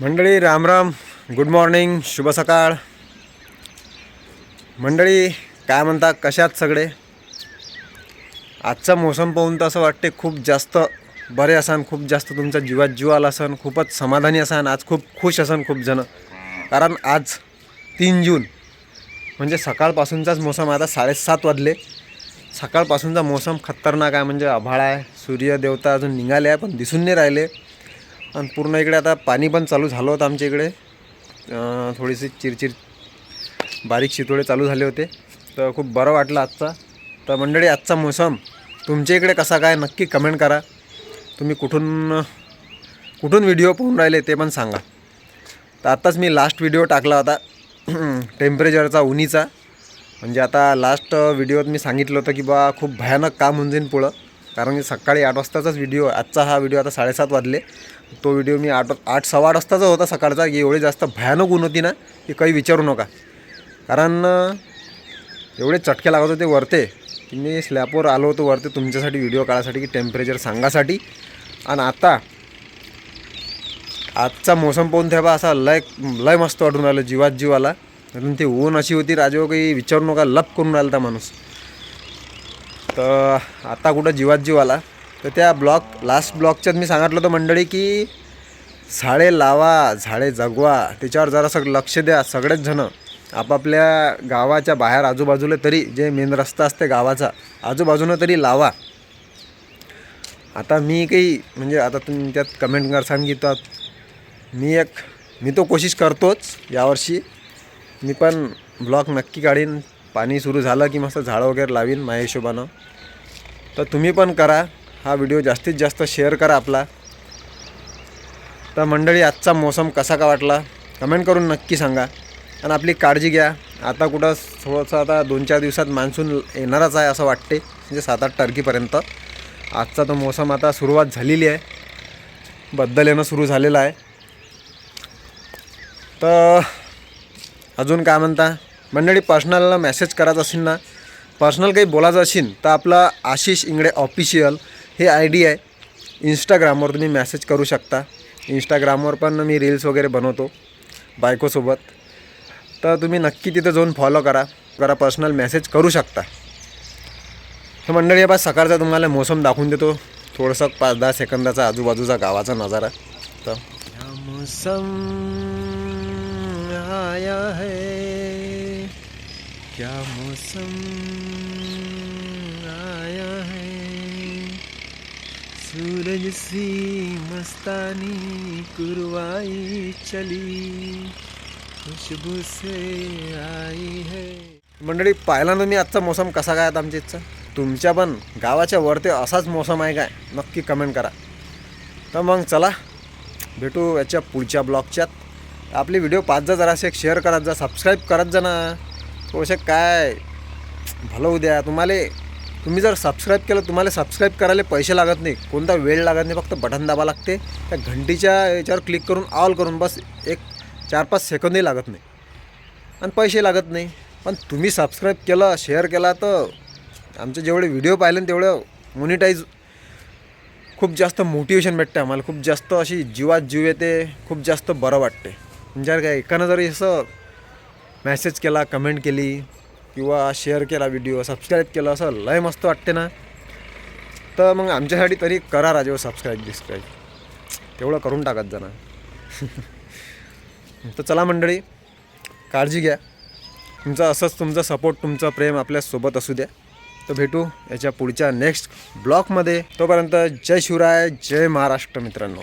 मंडळी रामराम good morning शुभ सकाळ. मंडळी काय म्हणता? कशात सगळे? आजचा मोसम पाहून तर असं वाटते खूप जास्त बरे असान खूप जास्त तुमचा जीवात जीव आला असन खूपच समाधानी असान आज खूप खुश असन खूप जण. कारण आज तीन जून. म्हणजे सकाळपासूनचाच मोसम आता साडेसात वाजले. सकाळपासूनचा मोसम खतरनाक आहे. म्हणजे आभाळ आहे. सूर्यदेवता अजून निघाले आहे पण दिसून नाही राहिले. आणि पूर्ण इकडे आता पाणी पण चालू झालं होतं आमच्या इकडे. थोडीशी चिरचिर बारीक शितोळे चालू झाले होते. तर खूप बरं वाटलं आजचा. तर मंडळी आजचा मोसम तुमच्या इकडे कसा काय? नक्की कमेंट करा. तुम्ही कुठून कुठून व्हिडिओ पाहून राहिले ते पण सांगा. तर आत्ताच मी लास्ट व्हिडिओ टाकला होता. टेम्परेचरचा उन्हीचा. म्हणजे आता लास्ट व्हिडिओत मी सांगितलं होतं की बा खूप भयानक काम होऊन जाईन पुढं. कारण की सकाळी आठ वाजताचाच व्हिडिओ आजचा हा व्हिडिओ आता साडेसात वाजले. तो व्हिडिओ मी आठ आठ सव्वा आठ वाजताचा होता सकाळचा. की एवढी जास्त भयानक ऊन होती ना की काही विचारू नका. कारण एवढे चटके लागत होते वरते की मी स्लॅपवर आलो होतो वरते तुमच्यासाठी व्हिडिओ काढायसाठी की टेम्परेचर सांगासाठी. आणि आता आजचा मोसम पाहून तेव्हा असा लय लय मस्त वाटून राहिलं जीवात जीव आला अजून ती ऊन अशी होती राजेव काही विचारू नका लप करून राहिला माणूस. तर आता कुठं जीवात जीव आला तर त्या ब्लॉक लास्ट ब्लॉकच्यात मी सांगितलं होतं मंडळी की झाडे लावा झाडे जगवा. त्याच्यावर जरासं लक्ष द्या सगळेच जणं. आपापल्या गावाच्या बाहेर आजूबाजूला तरी जे मेन रस्ता असते गावाचा आजूबाजूनं तरी लावा. आता मी काही म्हणजे आता तुम्ही त्यात कमेंट कर की मी एक मी तो कोशिश करतोच यावर्षी. मी पण ब्लॉग नक्की काढीन. पाणी सुरू झालं की मस्त झाडं वगैरे लावीन माझ्या हिशोबानं. तर तुम्ही पण करा हा व्हिडिओ जास्तीत जास्त शेअर करा आपला. तर मंडळी आजचा मोसम कसा का वाटला? कमेंट करून नक्की सांगा. आणि आपली काळजी घ्या. आता कुठं थोडंसं आता दोन चार दिवसात मान्सून येणारच आहे असं वाटते. म्हणजे सात आठ तारखेपर्यंत. आजचा तो मोसम आता सुरुवात झालेली आहे. बद्दल येणं सुरू झालेलं आहे. तर अजून काय म्हणता? मंडळी पर्सनलला मेसेज करायचा असेल ना पर्सनल काही बोलायचं असेल तर आपला आशिष इंगडे ऑफिशियल हे आय डी आहे. इंस्टाग्रामवर तुम्ही मेसेज करू शकता. इंस्टाग्रामवर पण मी रील्स वगैरे बनवतो बायकोसोबत. तर तुम्ही नक्की तिथं जाऊन फॉलो करा. करा पर्सनल मेसेज करू शकता. तर मंडळी आपण सकाळचा तुम्हाला मोसम दाखवून देतो. थोडंसं पाच दहा सेकंदाचा आजूबाजूचा गावाचा नजारा. तर मोसम आया है। क्या मौसम आया है? सूरज सी मस्तानी कुरवाई चली खुशबू से आई है। मंडळी पाहिला ना मी आजचा मौसम कसा काय आता आमच्या इथचा? तुमच्या पण गावाच्या वरती असाच मौसम आहे काय? नक्की कमेंट करा. तर मग चला भेटू याच्या पुढच्या ब्लॉगच्यात आपले व्हिडिओ पाच जा जरासे शेअर करत जा सबस्क्राईब करत जा ना. थोडंसं काय? भलं उद्या तुम्हाला तुम्ही जर सबस्क्राईब केलं तुम्हाला सबस्क्राईब करायला पैसे लागत नाही. कोणता वेळ लागत नाही फक्त बटन दाबा लागते. त्या घंटीच्या याच्यावर क्लिक करून ऑल करून बस एक चार पाच सेकंदही लागत नाही. आणि पैसे लागत नाही. पण तुम्ही सबस्क्राईब केलं शेअर केला तर आमचे जेवढे व्हिडिओ पाहिले तेवढं मोनिटाईज खूप जास्त मोटिवेशन भेटते आम्हाला. खूप जास्त अशी जीवात जीव येते. खूप जास्त बरं वाटते म्हणजे काय एकानं जरी असं मेसेज केला कमेंट केली किंवा शेअर केला व्हिडिओ सबस्क्राईब केलं असं लय मस्त वाटते ना. तर मग आमच्यासाठी तरी करा राजेव सबस्क्राईब डिस्क्राईब तेवढं करून टाकत जाणार तर चला मंडळी काळजी घ्या. तुमचं असंच तुमचं सपोर्ट तुमचं प्रेम आपल्यासोबत असू द्या. तर भेटू याच्या पुढच्या नेक्स्ट ब्लॉकमध्ये तोपर्यंत जय शिवराय जय महाराष्ट्र मित्रांनो.